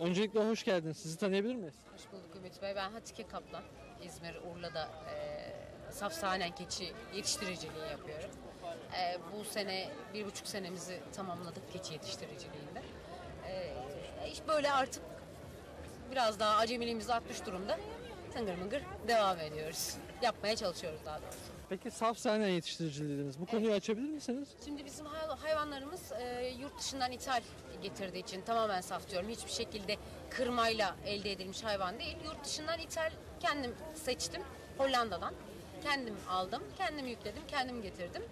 Öncelikle hoş geldiniz. Sizi tanıyabilir miyiz? Hoş bulduk Ümit Bey. Ben Hatike Kaplan. İzmir, Urla'da e, safsanen keçi yetiştiriciliği yapıyorum. E, bu sene bir buçuk senemizi tamamladık keçi yetiştiriciliğinde. E, iş böyle artık biraz daha acemiliğimizi atmış durumda. Tıngır mıngır devam ediyoruz. Yapmaya çalışıyoruz daha doğrusu. Peki saf sahne yetiştiriciliği dediniz. Bu konuyu açabilir misiniz? Şimdi bizim hay- hayvanlarımız e, yurt dışından ithal getirdiği için tamamen saf diyorum. Hiçbir şekilde kırmayla elde edilmiş hayvan değil. Yurt dışından ithal kendim seçtim Hollanda'dan. Kendim aldım, kendim yükledim, kendim getirdim.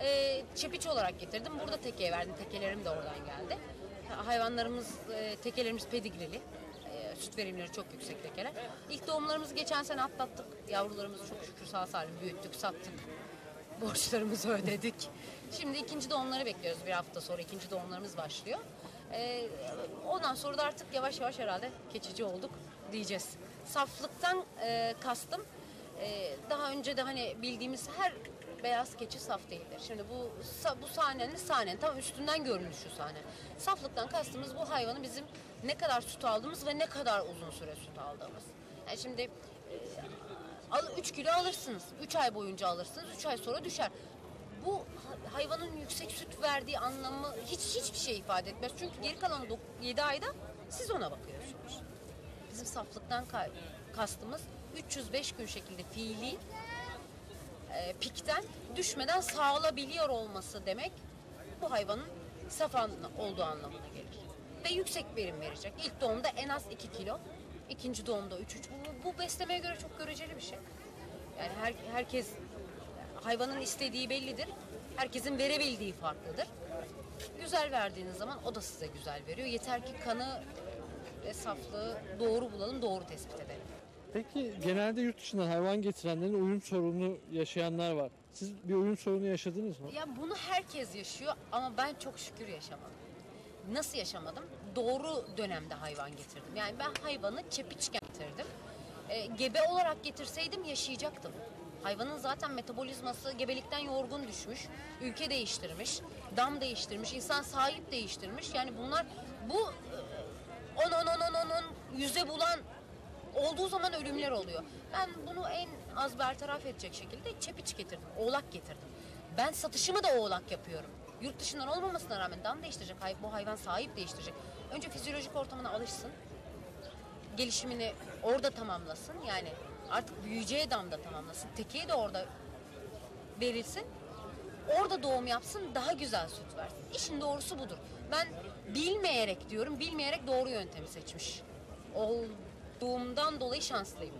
E, çepiç olarak getirdim. Burada tekeye verdim. Tekelerim de oradan geldi. Ha- Hayvanlarımız, e, tekelerimiz pedigrili. Süt verimleri çok yüksek tekeler. İlk doğumlarımızı geçen sene atlattık. Yavrularımızı çok şükür sağ salim büyüttük, sattık borçlarımızı ödedik. Şimdi ikinci doğumları bekliyoruz bir hafta sonra ikinci doğumlarımız başlıyor. Ee, ondan sonra da artık yavaş yavaş herhalde keçici olduk diyeceğiz. Saflıktan e, kastım e, daha önce de hani bildiğimiz her beyaz keçi saf değildir. Şimdi bu bu sahnenin sahnenin tam üstünden görünür sahne. Saflıktan kastımız bu hayvanı bizim ne kadar süt aldığımız ve ne kadar uzun süre süt aldığımız. Yani şimdi e, Al 3 kilo alırsınız. 3 ay boyunca alırsınız. 3 ay sonra düşer. Bu ha- hayvanın yüksek süt verdiği anlamı hiç hiçbir şey ifade etmez. Çünkü geri kalan 7 ayda siz ona bakıyorsunuz. Bizim saflıktan ka- kastımız 305 gün şekilde fiili e, pikten düşmeden sağlabiliyor olması demek bu hayvanın saf olduğu anlamına gelir. Ve yüksek verim verecek. İlk doğumda en az 2 kilo, ikinci doğumda 3-3. Bu, bu beslemeye göre çok göreceli bir şey. Yani her, herkes hayvanın istediği bellidir. Herkesin verebildiği farklıdır. Güzel verdiğiniz zaman o da size güzel veriyor. Yeter ki kanı ve saflığı doğru bulalım, doğru tespit edelim. Peki genelde yurt dışından hayvan getirenlerin uyum sorunu yaşayanlar var. Siz bir uyum sorunu yaşadınız mı? Ya bunu herkes yaşıyor ama ben çok şükür yaşamadım. Nasıl yaşamadım? Doğru dönemde hayvan getirdim. Yani ben hayvanı çepiçken getirdim. E, gebe olarak getirseydim yaşayacaktım. Hayvanın zaten metabolizması gebelikten yorgun düşmüş, ülke değiştirmiş, dam değiştirmiş, insan sahip değiştirmiş. Yani bunlar bu e, 10 10 10 10 10 yüze bulan olduğu zaman ölümler oluyor. Ben bunu en az bertaraf edecek şekilde çepiç getirdim, oğlak getirdim. Ben satışımı da oğlak yapıyorum. Yurt dışından olmamasına rağmen dam değiştirecek, bu hayvan sahip değiştirecek. Önce fizyolojik ortamına alışsın, gelişimini orada tamamlasın. Yani artık büyüyeceği damda tamamlasın. Tekeyi de orada verilsin. Orada doğum yapsın, daha güzel süt versin. İşin doğrusu budur. Ben bilmeyerek diyorum, bilmeyerek doğru yöntemi seçmiş. Olduğumdan dolayı şanslıyım.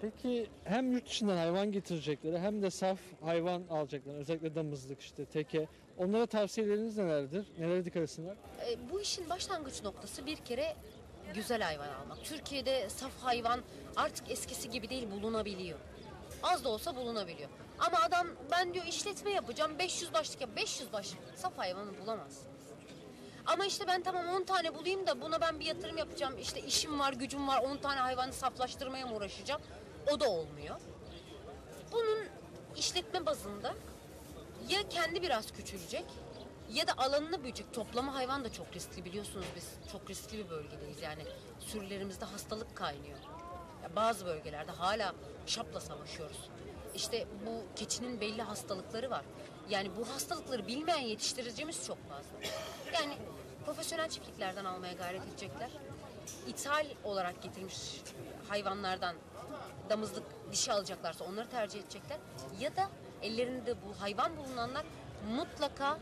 Peki hem yurt dışından hayvan getirecekleri hem de saf hayvan alacaklar. Özellikle damızlık işte teke. Onlara tavsiyeleriniz nelerdir? Nelere dikkat etsinler? E, bu işin başlangıç noktası bir kere güzel hayvan almak. Türkiye'de saf hayvan artık eskisi gibi değil bulunabiliyor. Az da olsa bulunabiliyor. Ama adam ben diyor işletme yapacağım 500 başlık yap. 500 başlık saf hayvanı bulamazsınız. Ama işte ben tamam 10 tane bulayım da buna ben bir yatırım yapacağım. İşte işim var, gücüm var. 10 tane hayvanı saflaştırmaya mı uğraşacağım? O da olmuyor. Bunun işletme bazında ya kendi biraz küçülecek ya da alanını büyüyecek. Toplama hayvan da çok riskli biliyorsunuz biz çok riskli bir bölgedeyiz. Yani sürülerimizde hastalık kaynıyor. Ya bazı bölgelerde hala şapla savaşıyoruz. İşte bu keçinin belli hastalıkları var. Yani bu hastalıkları bilmeyen yetiştiricimiz çok fazla. Yani profesyonel çiftliklerden almaya gayret edecekler. İthal olarak getirmiş hayvanlardan damızlık dişi alacaklarsa onları tercih edecekler. Ya da ellerinde bu hayvan bulunanlar mutlaka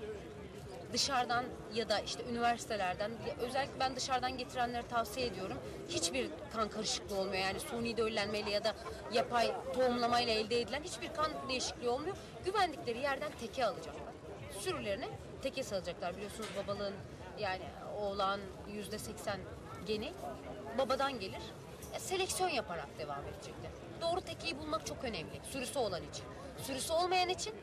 dışarıdan ya da işte üniversitelerden özellikle ben dışarıdan getirenleri tavsiye ediyorum. Hiçbir kan karışıklığı olmuyor. Yani suni döllenmeyle ya da yapay tohumlamayla elde edilen hiçbir kan değişikliği olmuyor. Güvendikleri yerden teke alacaklar. Sürülerine teke salacaklar. Biliyorsunuz babalığın yani oğlan yüzde seksen geni babadan gelir. E, seleksiyon yaparak devam edecekler. Doğru tekeyi bulmak çok önemli. Sürüsü olan için. Sürüsü olmayan için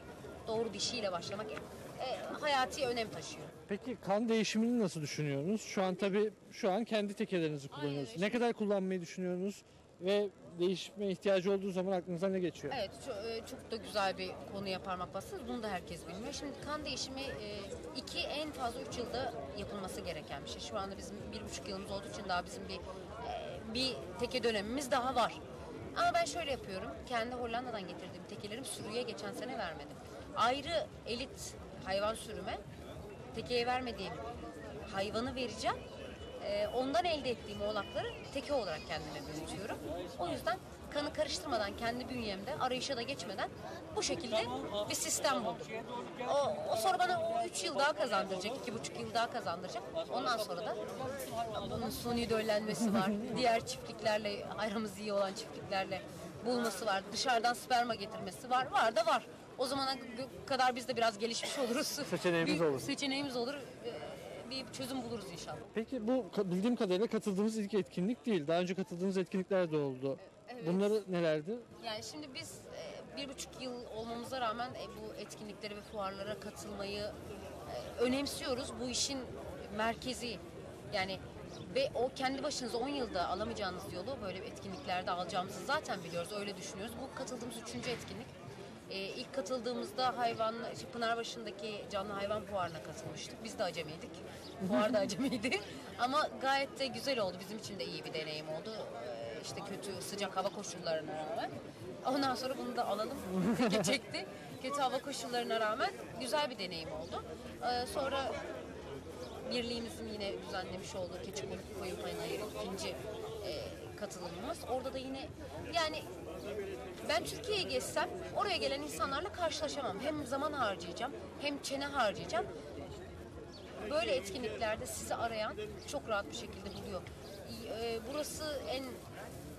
doğru dişiyle başlamak e, hayati önem taşıyor. Peki kan değişimini nasıl düşünüyorsunuz? Şu an tabii şu an kendi tekelerinizi kullanıyorsunuz. öyle. Ne kadar kullanmayı düşünüyorsunuz? ve değişme ihtiyacı olduğu zaman aklınıza ne geçiyor? Evet çok, e, çok da güzel bir konuya parmak bastınız. Bunu da herkes bilmiyor. Şimdi kan değişimi e, iki en fazla üç yılda yapılması gereken bir şey. Şu anda bizim bir buçuk yılımız olduğu için daha bizim bir e, bir teke dönemimiz daha var. Ama ben şöyle yapıyorum. Kendi Hollanda'dan getirdiğim tekelerim sürüye geçen sene vermedim. Ayrı elit hayvan sürüme tekeye vermediğim hayvanı vereceğim. Ee, ondan elde ettiğim oğlakları teke olarak kendime büyütüyorum. O yüzden kanı karıştırmadan kendi bünyemde arayışa da geçmeden bu şekilde bir sistem buldum. O, o sonra bana o 3 yıl daha kazandıracak, iki buçuk yıl daha kazandıracak. Ondan sonra da bunun suni döllenmesi var. Diğer çiftliklerle, aramız iyi olan çiftliklerle bulması var. Dışarıdan sperma getirmesi var. Var da var. O zamana kadar biz de biraz gelişmiş oluruz. Seçeneğimiz Bir olur. Seçeneğimiz olur. Bir çözüm buluruz inşallah. Peki bu bildiğim kadarıyla katıldığınız ilk etkinlik değil. Daha önce katıldığınız etkinlikler de oldu. Evet. Bunları nelerdi? Yani şimdi biz e, bir buçuk yıl olmamıza rağmen e, bu etkinliklere ve fuarlara katılmayı e, önemsiyoruz. Bu işin merkezi yani ve o kendi başınıza 10 yılda alamayacağınız yolu böyle etkinliklerde alacağımızı zaten biliyoruz. Öyle düşünüyoruz. Bu katıldığımız üçüncü etkinlik. E, ilk katıldığımızda hayvan, işte Pınarbaşı'ndaki canlı hayvan fuarına katılmıştık. Biz de acemiydik. Fuar da acemiydi. Ama gayet de güzel oldu. Bizim için de iyi bir deneyim oldu. E, işte kötü sıcak hava koşullarına rağmen. Ondan sonra bunu da alalım. Çekti. Kötü hava koşullarına rağmen güzel bir deneyim oldu. E, sonra birliğimizin yine düzenlemiş olduğu Keçikuluk Koyun Panayırı ikinci e, katılımımız. Orada da yine yani ben Türkiye'ye geçsem oraya gelen insanlarla karşılaşamam. Hem zaman harcayacağım hem çene harcayacağım. Böyle etkinliklerde sizi arayan çok rahat bir şekilde buluyor. E, Burası en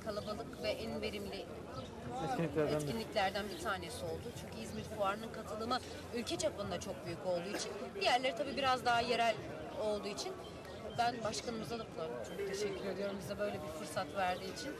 kalabalık ve en verimli Etkinliklerden etkinliklerden bir tanesi oldu. Çünkü İzmir Fuarı'nın katılımı ülke çapında çok büyük olduğu için, diğerleri tabii biraz daha yerel olduğu için ben başkanımıza da çok teşekkür ediyorum bize böyle bir fırsat verdiği için.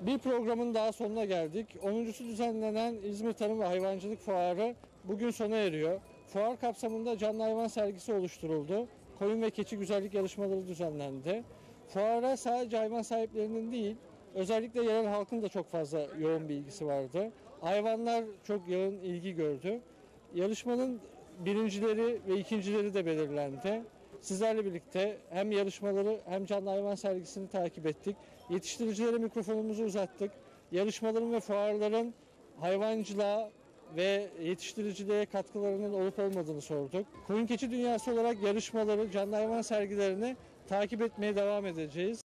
Bir programın daha sonuna geldik. 10.sü düzenlenen İzmir Tarım ve Hayvancılık Fuarı bugün sona eriyor. Fuar kapsamında canlı hayvan sergisi oluşturuldu. Koyun ve keçi güzellik yarışmaları düzenlendi. Fuara sadece hayvan sahiplerinin değil, özellikle yerel halkın da çok fazla yoğun bir ilgisi vardı. Hayvanlar çok yoğun ilgi gördü. Yarışmanın birincileri ve ikincileri de belirlendi. Sizlerle birlikte hem yarışmaları hem canlı hayvan sergisini takip ettik. Yetiştiricilere mikrofonumuzu uzattık. Yarışmaların ve fuarların hayvancılığa ve yetiştiriciliğe katkılarının olup olmadığını sorduk. Koyun keçi dünyası olarak yarışmaları, canlı hayvan sergilerini takip etmeye devam edeceğiz.